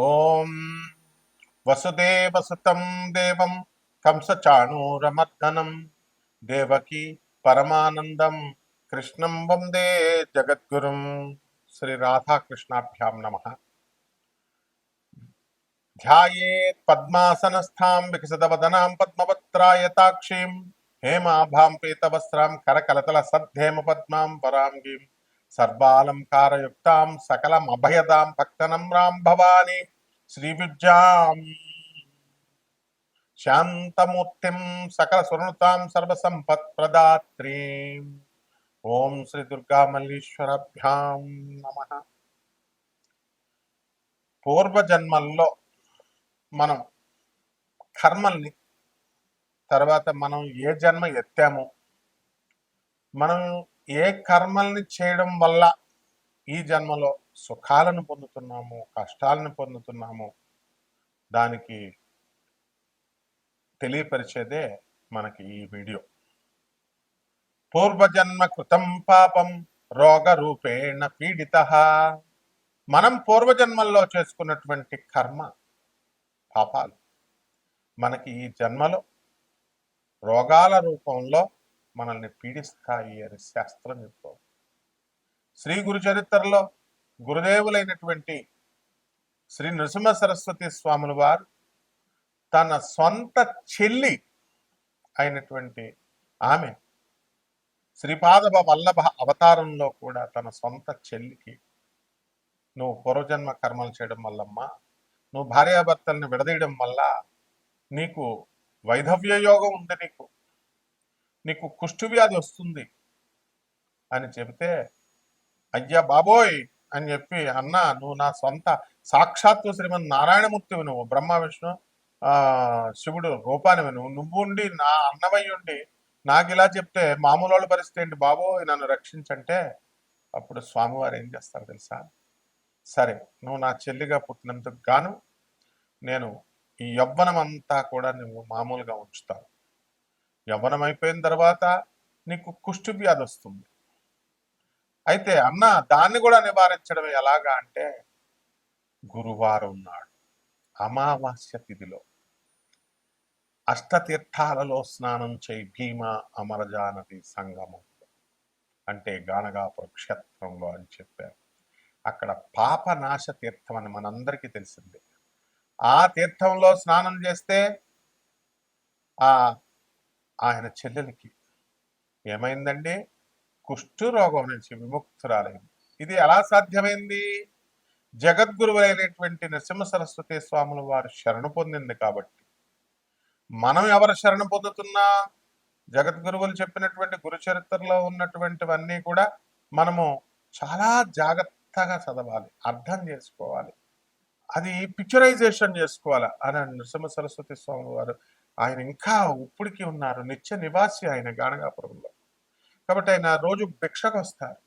ओम ॐ वसुदेवसुतं देव कंसचाणूरमर्दनम देवकी परमानन्दं, कृष्णं वंदे जगद्गुरुं, श्रीराधाकृष्णाभ्यां नमः। ध्यायेत् पद्मासनस्थां, विकसितवदनां पद्मपत्रायताक्षीं हेमाभां पीतवस्त्रां करकलतलसद्धेमपद्मां वराङ्गीम्। సర్వాలంకారయుక్తాం సకలమభయదాం భక్తనమ్రాం భవాని శ్రీవిద్యాం శాంతమూర్తిం సకల సురణుతాం సర్వసంపత్ ప్రదాత్రీం ఓం శ్రీ దుర్గా మల్లీశ్వరభ్యాం నమ. పూర్వజన్మల్లో మనం కర్మల్ని తర్వాత మనం ఏ జన్మ ఎత్తామో మనం ఏ కర్మల్ని చేయడం వల్ల ఈ జన్మలో సుఖాలను పొందుతున్నాము కష్టాలను పొందుతున్నాము? దానికి తెలియపరిచేదే మనకి ఈ వీడియో. పూర్వజన్మ కృతం పాపం రోగ రూపేణ పీడిత. మనం పూర్వజన్మల్లో చేసుకున్నటువంటి కర్మ పాపాలు. మనకి ఈ జన్మలో రోగాల రూపంలో మనల్ని పీడిస్తాయి అని శాస్త్రం చెప్తోంది. శ్రీ గురు చరిత్రలో గురుదేవులైనటువంటి శ్రీ నృసింహ సరస్వతి స్వాముల వారు తన సొంత చెల్లి అయినటువంటి ఆమె శ్రీపాద వల్లభ అవతారంలో కూడా తన సొంత చెల్లికి నువ్వు పూర్వజన్మ కర్మలు చేయడం వల్లమ్మా నువ్వు భార్యాభర్తల్ని విడదీయడం వల్ల నీకు వైధవ్య యోగం ఉంది నీకు. నీకు కుష్ఠువ్యాధి వస్తుంది అని చెబితే అయ్యా బాబోయ్ అని చెప్పి అన్న నువ్వు నా సొంత సాక్షాత్తు శ్రీమన్ నారాయణమూర్తివి నువ్వు బ్రహ్మ విష్ణు శివుడు రూపానివి నువ్వు. నువ్వు ఉండి నా అన్నమై ఉండి నాకు ఇలా చెప్తే మామూలు వాళ్ళ పరిస్థితి ఏంటి బాబోయ్? నన్ను రక్షించంటే అప్పుడు స్వామివారు ఏం చేస్తారు తెలుసా? సరే నువ్వు నా చెల్లిగా పుట్టినందుకు గాను నేను ఈ యవ్వనమంతా కూడా నువ్వు మామూలుగా ఉంచుతావు యవ్వనం అయిపోయిన తర్వాత నీకు కుష్టి వ్యాధి వస్తుంది. అయితే అన్న దాన్ని కూడా నివారించడం ఎలాగా అంటే గురువారం నాడు అమావాస్య తిథిలో అష్టతీర్థాలలో స్నానం చేయి భీమ అమరజానది సంగమం. అంటే గానగాపుర క్షేత్రంలో అని చెప్పారు. అక్కడ పాపనాశ తీర్థం అని మనందరికీ తెలిసిందే. ఆ తీర్థంలో స్నానం చేస్తే ఆ ఆయన చెల్లెలకి ఏమైందండి? కుష్ఠు రోగం నుంచి విముక్తురాలైంది. ఇది ఎలా సాధ్యమైంది? జగద్గురువులైనటువంటి నరసింహ సరస్వతి స్వాములు వారు శరణు పొందింది కాబట్టి. మనం ఎవరు శరణు పొందుతున్నా? జగద్గురువులు చెప్పినటువంటి గురు చరిత్రలో ఉన్నటువంటివన్నీ కూడా మనము చాలా జాగ్రత్తగా చదవాలి అర్థం చేసుకోవాలి. అది పిక్చరైజేషన్ చేసుకోవాలి? అని నరసింహ సరస్వతి స్వామి వారు ఆయన ఇంకా ఉప్పుడికి ఉన్నారు. నిత్య నివాసి ఆయన గానగాపురంలో. కాబట్టి ఆయన రోజు భిక్షకు వస్తారు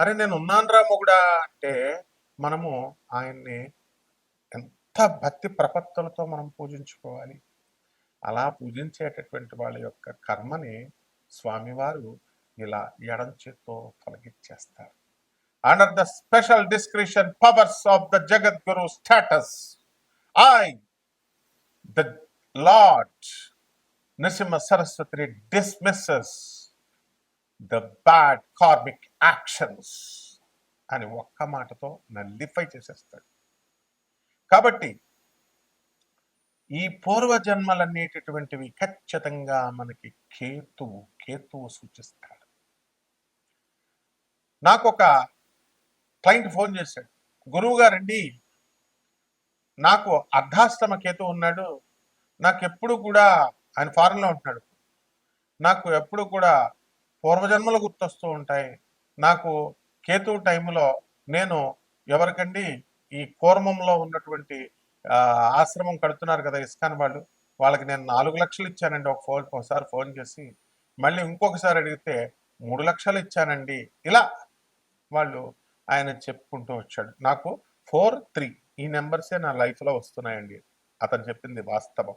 అరే నేను ఉన్నానురా మొగుడా అంటే మనము ఆయన్ని ఎంత భక్తి ప్రపత్తులతో మనం పూజించుకోవాలి. అలా పూజించేటటువంటి వాళ్ళ యొక్క కర్మని స్వామివారు ఇలా ఎడం చేత్తో తొలగించేస్తారు. Under the special description powers of the Jagadguru status I the lord Nrusimha Saraswati dismisses the bad karmic actions అని ఒక్క మాటతో నల్లిఫై చేసేస్తాడు. కాబట్టి ఈ పూర్వజన్మలనేటటువంటివి ఖచ్చితంగా మనకి కేతువు కేతువు సూచిస్తాడు. నాకు ఒక క్లయింట్ ఫోన్ చేశాడు. గురువు గారండి నాకు అర్ధాశ్రమ కేతు ఉన్నాడు నాకు ఎప్పుడు కూడా ఆయన ఫారెన్లో ఉంటున్నాడు. నాకు ఎప్పుడు కూడా పూర్వజన్మలు గుర్తొస్తూ ఉంటాయి. నాకు కేతు టైంలో నేను ఎవరికండి ఈ కూర్మంలో ఉన్నటువంటి ఆశ్రమం కడుతున్నారు కదా ఇస్కాన్ వాళ్ళు వాళ్ళకి నేను నాలుగు లక్షలు ఇచ్చానండి ఒక ఫోన్ ఒకసారి ఫోన్ చేసి. మళ్ళీ ఇంకొకసారి అడిగితే మూడు లక్షలు ఇచ్చానండి. ఇలా వాళ్ళు ఆయన చెప్పుకుంటూ వచ్చాడు. నాకు ఫోర్ త్రీ ఈ నెంబర్సే నా లైఫ్లో వస్తున్నాయండి. అతను చెప్పింది వాస్తవం.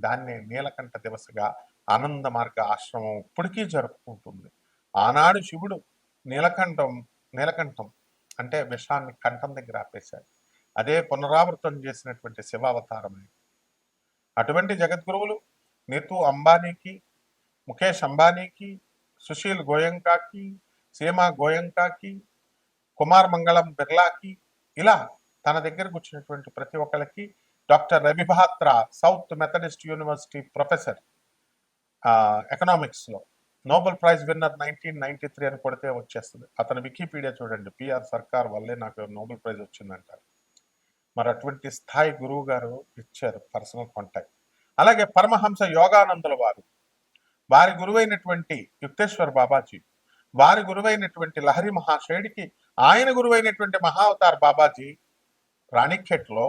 దాన్నే నీలకంఠ దివసగా ఆనంద మార్గ ఆశ్రమం ఇప్పటికీ జరుపుకుంటుంది. ఆనాడు శివుడు నీలకంఠం నీలకంఠం అంటే విషాన్ని కంఠం దగ్గర ఆపేశాడు. అదే పునరావృతం చేసినటువంటి శివావతారం అటువంటి జగద్గురువులు నీతూ అంబానీకి ముఖేష్ అంబానీకి సుశీల్ గోయంకాకి సీమా గోయంకాకి కుమార్ మంగళం బిర్లాకి ఇలా తన దగ్గరకు వచ్చినటువంటి ప్రతి ఒక్కరికి doctor Ravi Batra South Methodist University professor ఎకనామిక్స్లో Nobel prize winner nineteen ninety three అని కొడితే వచ్చేస్తుంది. అతని వికీపీడియా చూడండి. పిఆర్ సర్కార్ వల్లే నాకు నోబెల్ ప్రైజ్ వచ్చిందంటారు. మరి అటువంటి స్థాయి గురువు గారు ఇచ్చారు పర్సనల్ కాంటాక్ట్ అలాగే పరమహంస యోగానందుల వారు. వారి గురువైనటువంటి యుక్తేశ్వర్ బాబాజీ. వారి గురువైనటువంటి లహరి మహాశయుడికి ఆయన గురువైనటువంటి మహావతార్ బాబాజీ రాణిఖేట్లో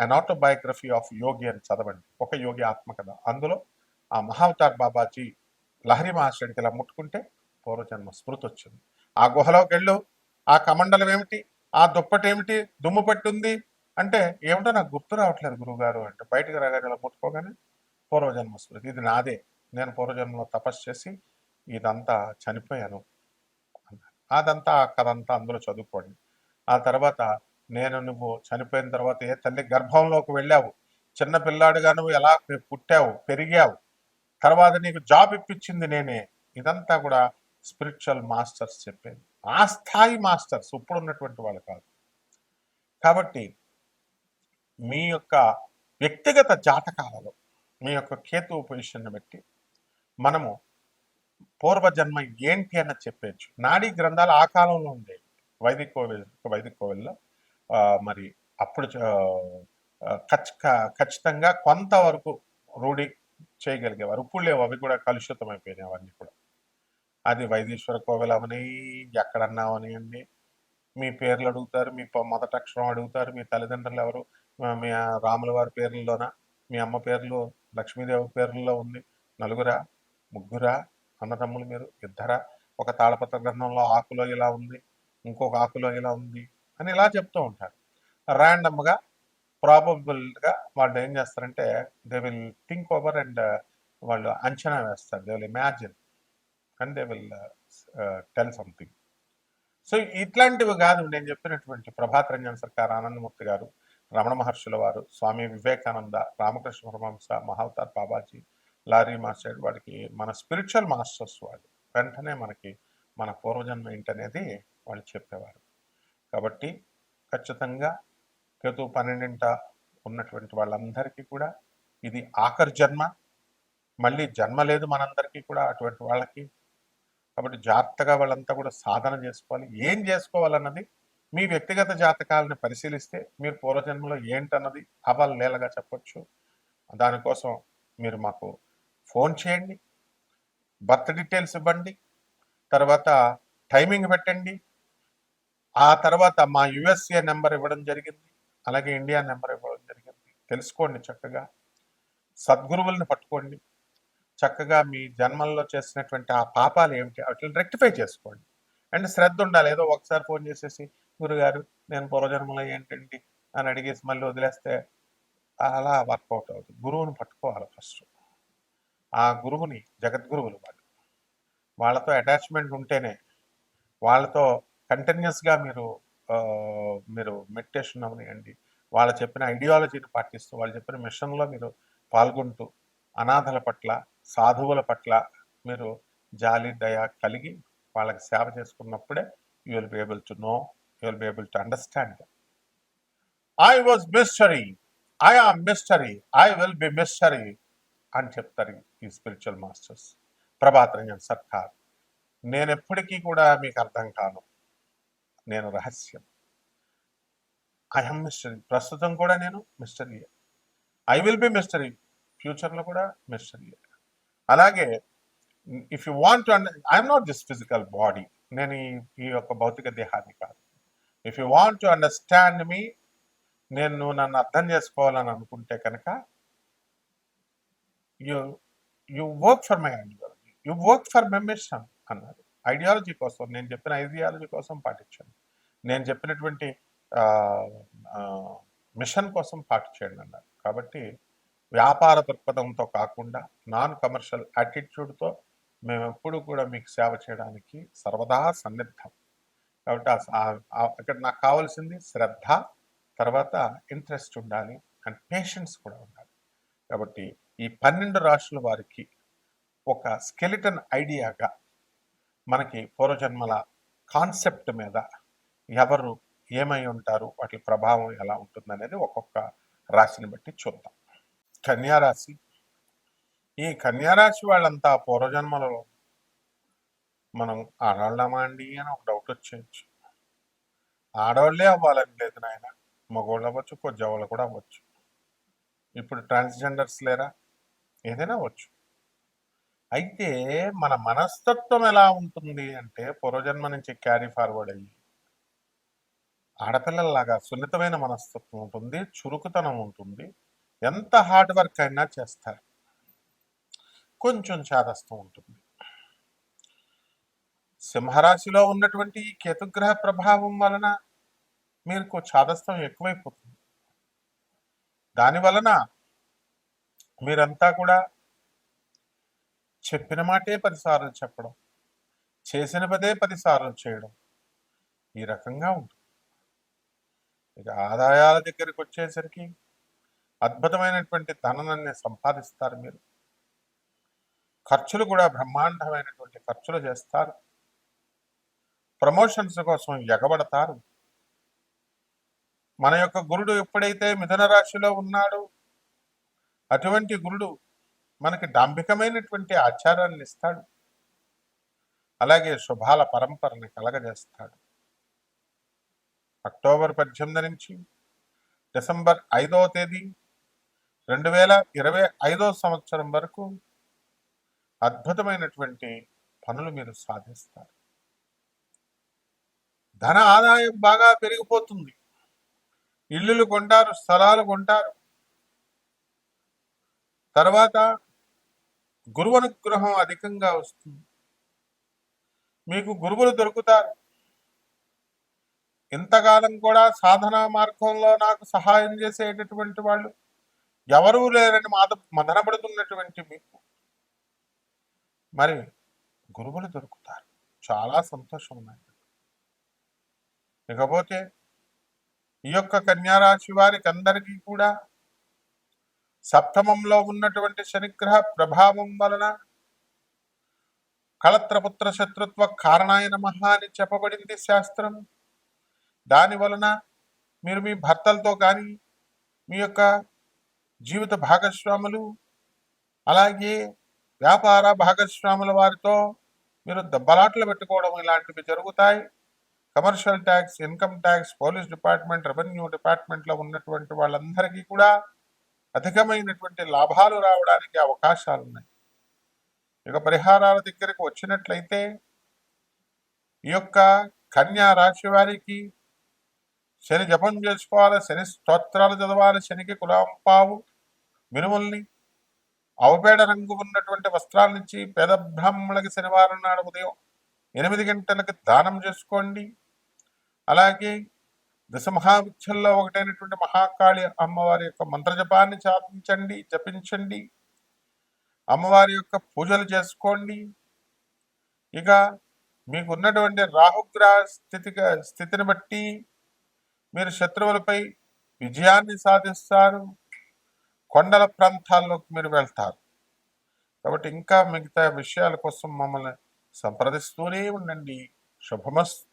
అన్ ఆటోబయోగ్రఫీ ఆఫ్ యోగి అని చదవండి. ఒక యోగి ఆత్మకథ. అందులో ఆ మహావతార్ బాబాజీ లహరి మహాశయుడికి ఇలా ముట్టుకుంటే పూర్వజన్మ స్మృతి వచ్చింది ఆ గుహలోకి వెళ్ళు ఆ కమండలం ఏమిటి ఆ దుప్పటి ఏమిటి దుమ్ము పట్టుంది అంటే ఏమిటో నాకు గుర్తు రావట్లేదు గురువుగారు అంటే బయటకు రాగానే ఇలా ముట్టుకోగానే పూర్వజన్మ స్మృతి. ఇది నాదే. నేను పూర్వజన్మలో తపస్సు చేసి ఇదంతా చనిపోయాను. అన్నారు. అదంతా ఆ కథ అంతా అందులో చదువుకోండి. ఆ తర్వాత నేను నువ్వు చనిపోయిన తర్వాత ఏ తల్లి గర్భంలోకి వెళ్ళావు? చిన్నపిల్లాడుగా నువ్వు ఎలా పుట్టావు? పెరిగావు? తర్వాత నీకు జాబ్ ఇప్పించింది నేనే. ఇదంతా కూడా స్పిరిచువల్ మాస్టర్స్ చెప్పేది. ఆ స్థాయి మాస్టర్స్ ఇప్పుడు ఉన్నటువంటి వాళ్ళు కాదు. కాబట్టి మీ యొక్క వ్యక్తిగత జాతకాలలో మీ యొక్క కేతు పొజిషన్ బట్టి మనము పూర్వజన్మ ఏంటి అని చెప్పచ్చు నాడీ గ్రంథాలు ఆ కాలంలో ఉండేవి. వైదిక కోవిల్ వైదిక కోవిల్లో మరి అప్పుడు చ- ఖచ్చితంగా కొంతవరకు రూఢి చేయగలిగేవారు. ఇప్పుడు లేవు అవి కూడా కలుషితం అయిపోయినాయి అవన్నీ కూడా. అది వైదీశ్వర కోవిల్ అవని ఎక్కడన్నా మీ పేర్లు అడుగుతారు మీ మొదట అక్షరం అడుగుతారు మీ తల్లిదండ్రులు ఎవరు? మీ రాముల వారి పేర్లలోన? మీ అమ్మ పేర్లు లక్ష్మీదేవి పేర్లలో ఉంది. నలుగురా? ముగ్గురా? అన్నదమ్ములు మీరు? ఇద్దరా? ఒక తాళపత్ర గ్రంథంలో ఆకులో ఇలా ఉంది. ఇంకొక ఆకులో ఇలా ఉంది. అని ఇలా చెప్తూ ఉంటారు. ర్యాండమ్గా ప్రాబబుల్గా వాళ్ళు ఏం చేస్తారంటే they will think over and వాళ్ళు అంచనా వేస్తారు. They will imagine and they will tell something so ఇట్లాంటివి కాదు. నేను చెప్పినటువంటి ప్రభాత్ రంజన్ సర్కార్ ఆనందమూర్తి గారు రమణ మహర్షుల వారు స్వామి వివేకానంద రామకృష్ణ పరమహంస మహావతార్ బాబాజీ లారీ మాస్టర్ వాడికి మన స్పిరిచువల్ మాస్టర్స్ వాళ్ళు. వెంటనే మనకి మన పూర్వజన్మ ఏంటనేది వాళ్ళు చెప్పేవారు. కాబట్టి ఖచ్చితంగా కేతు పన్నెండింట ఉన్నటువంటి వాళ్ళందరికీ కూడా ఇది ఆఖరి జన్మ. మళ్ళీ జన్మ లేదు మనందరికీ కూడా అటువంటి వాళ్ళకి. కాబట్టి జాగ్రత్తగా వాళ్ళంతా కూడా సాధన చేసుకోవాలి. ఏం చేసుకోవాలన్నది మీ వ్యక్తిగత జాతకాలను పరిశీలిస్తే మీరు పూర్వజన్మలో ఏంటన్నది అవలేలగా చెప్పొచ్చు. దానికోసం మీరు మాకు ఫోన్ చేయండి. బర్త్ డీటెయిల్స్ ఇవ్వండి. తర్వాత టైమింగ్ పెట్టండి. ఆ తర్వాత మా యుఎస్ఏ నెంబర్ ఇవ్వడం జరిగింది. అలాగే ఇండియా నెంబర్ ఇవ్వడం జరిగింది. తెలుసుకోండి చక్కగా. సద్గురువుల్ని పట్టుకోండి. చక్కగా మీ జన్మల్లో చేసినటువంటి ఆ పాపాలు ఏమిటి వాటిని రెక్టిఫై చేసుకోండి. అండ్ శ్రద్ధ ఉండాలి. ఏదో ఒకసారి ఫోన్ చేసేసి గురుగారు నేను పూర్వజన్మలో ఏంటండి? అని అడిగేసి మళ్ళీ వదిలేస్తే అలా వర్కౌట్ అవుతుంది. గురువుని పట్టుకోవాలి ఫస్ట్. ఆ గురువుని జగద్గురువులు వాళ్ళు. వాళ్ళతో అటాచ్మెంట్ ఉంటేనే వాళ్ళతో కంటిన్యూస్గా మీరు మీరు మెడిటేషన్ అవనియండి. వాళ్ళు చెప్పిన ఐడియాలజీని పాటిస్తూ వాళ్ళు చెప్పిన మిషన్లో మీరు పాల్గొంటూ అనాథల పట్ల సాధువుల పట్ల మీరు జాలి దయ కలిగి వాళ్ళకి సేవ చేసుకున్నప్పుడే you will be able to know you will be able to understand I was mystery I am mystery I will be mystery అని చెప్తారు ఈ స్పిరిచువల్ మాస్టర్స్ ప్రభాత్ రంజన్ సర్కార్. నేను ఎప్పటికీ కూడా మీకు అర్థం కాను. నేను రహస్యం. ఐఎమ్ మిస్టరీ ప్రస్తుతం కూడా నేను mystery I will be mystery ఫ్యూచర్లో కూడా మిస్టరీ అలాగే if you want to under I'm not this physical body. నేను ఈ యొక్క భౌతిక దేహాన్ని కాదు. If you want to understand me నేను నన్ను అర్థం చేసుకోవాలని అనుకుంటే కనుక you you work for my ideology. You work for my mission అన్నారు. ఐడియాలజీ కోసం నేను చెప్పిన ఐడియాలజీ కోసం పాటించండి. నేను చెప్పినటువంటి మిషన్ కోసం పాటు చేయండి అన్నారు. కాబట్టి వ్యాపార దృక్పథంతో కాకుండా నాన్ కమర్షియల్ యాటిట్యూడ్తో మేము ఎప్పుడు కూడా మీకు సేవ చేయడానికి సర్వదా సన్నిద్ధం. కాబట్టి అక్కడ నాకు కావాల్సింది శ్రద్ధ తర్వాత ఇంట్రెస్ట్ ఉండాలి అండ్ పేషెన్స్ కూడా ఉండాలి. కాబట్టి ఈ పన్నెండు రాశుల వారికి ఒక స్కెలిటన్ ఐడియాగా మనకి పూర్వజన్మల కాన్సెప్ట్ మీద ఎవరు ఏమై ఉంటారు? వాటి ప్రభావం ఎలా ఉంటుంది అనేది ఒక్కొక్క రాశిని బట్టి చూద్దాం. కన్యారాశి. ఈ కన్యారాశి వాళ్ళంతా పూర్వజన్మలలో మనం ఆడవాళ్ళమా అండి అని ఒక డౌట్ వచ్చేయచ్చు. ఆడవాళ్ళే అవ్వాలని లేదు నాయన. మగవాళ్ళు అవ్వచ్చు కొద్దివాళ్ళు కూడా అవ్వచ్చు. ఇప్పుడు ట్రాన్స్జెండర్స్ లేరా? ఏదైనా అవ్వచ్చు. అయితే మన మనస్తత్వం ఎలా ఉంటుంది అంటే పూర్వజన్మ నుంచి క్యారీ ఫార్వర్డ్ అయ్యి ఆడపిల్లల్లాగా సున్నితమైన మనస్తత్వం ఉంటుంది చురుకుతనం ఉంటుంది. ఎంత హార్డ్ వర్క్ అయినా చేస్తారు. కొంచెం చాదస్తం ఉంటుంది. సింహరాశిలో ఉన్నటువంటి ఈ కేతుగ్రహ ప్రభావం వలన మీకు చాదస్తం ఎక్కువైపోతుంది. దాని వలన మీరంతా కూడా చెప్పిన మాటే పదిసార్లు చెప్పడం చేసిన పదే పదిసార్లు చేయడం ఈ రకంగా ఉంటుంది. ఇక ఆదాయాల దగ్గరికి వచ్చేసరికి అద్భుతమైనటువంటి ధనాన్ని సంపాదిస్తారు మీరు. ఖర్చులు కూడా బ్రహ్మాండమైనటువంటి ఖర్చులు చేస్తారు. ప్రమోషన్స్ కోసం ఎగబడతారు. మన యొక్క గురుడు ఎప్పుడైతే మిథున రాశిలో ఉన్నాడు అటువంటి గురుడు మనకి డాంబికమైనటువంటి ఆచారాన్ని ఇస్తాడు అలాగే శుభాల పరంపరని కలగజేస్తాడు. అక్టోబర్ పద్దెనిమిది నుంచి డిసెంబర్ ఐదవ తేదీ రెండు వేల ఇరవై ఐదో సంవత్సరం వరకు అద్భుతమైనటువంటి పనులు మీరు సాధిస్తారు. ధన ఆదాయం బాగా పెరిగిపోతుంది. ఇల్లులు కొంటారు స్థలాలు కొంటారు. తర్వాత గురువు అనుగ్రహం అధికంగా వస్తుంది. మీకు గురువులు దొరుకుతారు. ఇంతకాలం కూడా సాధనా మార్గంలో నాకు సహాయం చేసేటటువంటి వాళ్ళు ఎవరూ లేరని మాద మదనపడుతున్నటువంటి మీకు. మరి గురువులు దొరుకుతారు. చాలా సంతోషం ఉన్నాయి ఇకపోతే ఈ యొక్క కన్యారాశి వారికి అందరికీ కూడా సప్తమంలో ఉన్నటువంటి శనిగ్రహ ప్రభావం వలన కళత్రపుత్ర శత్రుత్వ కారణాయ నమః అని చెప్పబడింది శాస్త్రం. దాని వలన మీరు మీ భర్తలతో కానీ మీ యొక్క జీవిత భాగస్వాములు అలాగే వ్యాపార భాగస్వాముల వారితో మీరు దెబ్బలాట్లు పెట్టుకోవడం ఇలాంటివి జరుగుతాయి. Commercial tax income tax police department revenue డిపార్ట్మెంట్లో ఉన్నటువంటి వాళ్ళందరికీ కూడా అధికమైనటువంటి లాభాలు రావడానికి అవకాశాలు ఉన్నాయి ఇక పరిహారాల దగ్గరకు వచ్చినట్లయితే ఈ యొక్క కన్యా రాశి వారికి శని జపం చేసుకోవాలి శని స్తోత్రాలు చదవాలి శనికి కులాంపావు మినుముల్ని అవపేడ రంగు ఉన్నటువంటి వస్త్రాల నుంచి పేద బ్రాహ్మణులకి శనివారం నాడు ఉదయం ఎనిమిది గంటలకు దానం చేసుకోండి. అలాగే దశమహావిద్యల్లో ఒకటైనటువంటి మహాకాళి అమ్మవారి యొక్క మంత్రజపాన్ని చాపించండి జపించండి. అమ్మవారి యొక్క పూజలు చేసుకోండి. ఇక మీకున్నటువంటి రాహుగ్రహ స్థితిగా స్థితిని బట్టి మీరు శత్రువులపై విజయాన్ని సాధిస్తారు కొండల ప్రాంతాల్లోకి మీరు వెళ్తారు. కాబట్టి ఇంకా మిగతా విషయాల కోసం మమ్మల్ని సంప్రదిస్తూనే ఉండండి. శుభమస్తు.